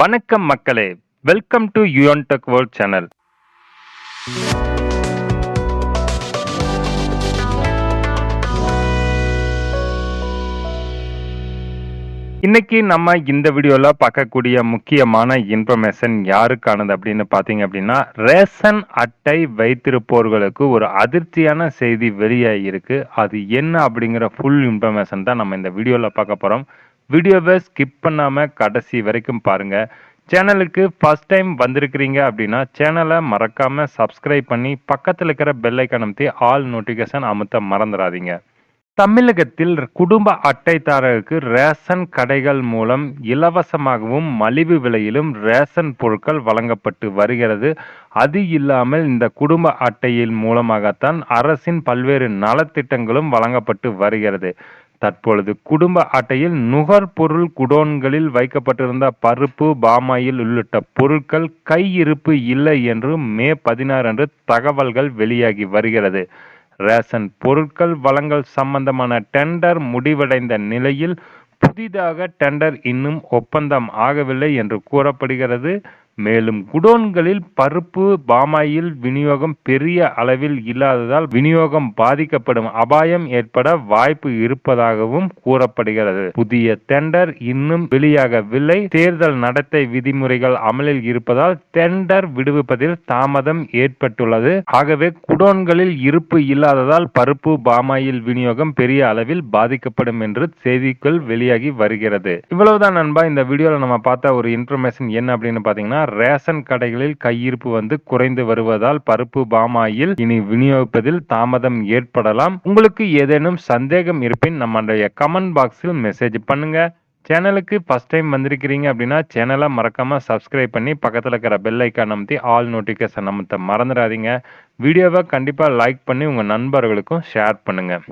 வணக்கம் மக்களே. Welcome to UN tech world channel இன்னைக்கு நம்ம இந்த வீடியோல பார்க்கக்கூடிய முக்கியமான இன்ஃபர்மேஷன் யாருக்கானது அப்படின்னு பார்த்தீங்க அப்படின்னா ரேஷன் அட்டை வைத்திருப்பவர்களுக்கு ஒரு அதிர்ச்சியான செய்தி வெளியாகி இருக்கு அது என்ன அப்படிங்கிற ஃபுல் இன்ஃபர்மேஷன் தான் நம்ம இந்த வீடியோவில் பார்க்க போகிறோம் வீடியோவை ஸ்கிப் பண்ணாமல் கடைசி வரைக்கும் பாருங்க. சேனலுக்கு ஃபர்ஸ்ட் டைம் வந்திருக்கிறீங்க அப்படின்னா சேனலை மறக்காமல் சப்ஸ்கிரைப் பண்ணி பக்கத்தில் இருக்கிற பெல்லைக்கன் ஐக்கான் அமைத்தி ஆல் நோட்டிஃபிகேஷன் அமுத்த மறந்துடாதீங்க. தமிழகத்தில் குடும்ப அட்டைதாரருக்கு ரேஷன் கடைகள் மூலம் இலவசமாகவும் மலிவு விலையிலும் ரேஷன் பொருட்கள் வழங்கப்பட்டு வருகிறது. அது இல்லாமல் இந்த குடும்ப அட்டையின் மூலமாகத்தான் அரசின் பல்வேறு நலத்திட்டங்களும் வழங்கப்பட்டு வருகிறது. தற்பொழுது குடும்ப அட்டையில் நுகர்பொருள் குடோன்களில் வைக்கப்பட்டிருந்த பருப்பு பாமாயில் உள்ளிட்ட பொருட்கள் கையிருப்பு இல்லை என்று மே பதினாறு அன்று தகவல்கள் வெளியாகி வருகிறது. ரேஷன் பொருட்கள் வழங்கல் சம்பந்தமான டெண்டர் முடிவடைந்த நிலையில் புதிதாக டெண்டர் இன்னும் ஒப்பந்தம் ஆகவில்லை என்று கூறப்படுகிறது. மேலும் குடோன்களில் பருப்பு பாமாயில் விநியோகம் பெரிய அளவில் இல்லாததால் விநியோகம் பாதிக்கப்படும் அபாயம் ஏற்பட வாய்ப்பு இருப்பதாகவும் கூறப்படுகிறது. புதிய டெண்டர் இன்னும் வெளியாகவில்லை. தேர்தல் நடத்தை விதிமுறைகள் அமலில் இருப்பதால் டெண்டர் விடுவிப்பதில் தாமதம் ஏற்பட்டுள்ளது. ஆகவே குடோன்களில் இருப்பு இல்லாததால் பருப்பு பாமாயில் விநியோகம் பெரிய அளவில் பாதிக்கப்படும் என்று செய்திகள் வெளியாகி வருகிறது. இவ்வளவுதான் நண்பா. இந்த வீடியோல நம்ம பார்த்த ஒரு இன்ஃபர்மேஷன் என்ன அப்படின்னு பாத்தீங்கன்னா ரேஷன் கடைகளில் கையிருப்பு வந்து குறைந்து வருவதால் பருப்பு பாமாயில் இனி விநியோகிப்பதில் தாமதம் ஏற்படலாம். உங்களுக்கு ஏதேனும் சந்தேகம் இருப்பின் நம்மளுடைய கமெண்ட் பாக்ஸில் மெசேஜ் பண்ணுங்க. சேனலுக்கு ஃபர்ஸ்ட் டைம் வந்திருக்கிறீங்க அப்படின்னா சேனலை மறக்காம சப்ஸ்கிரைப் பண்ணி பக்கத்தில் இருக்கிற பெல் ஐக்கான் அமைத்தி ஆல் நோட்டிஃபிகேஷன் அமைத்த மறந்துடாதீங்க. வீடியோவை கண்டிப்பாக லைக் பண்ணி உங்கள் நண்பர்களுக்கும் ஷேர் பண்ணுங்கள்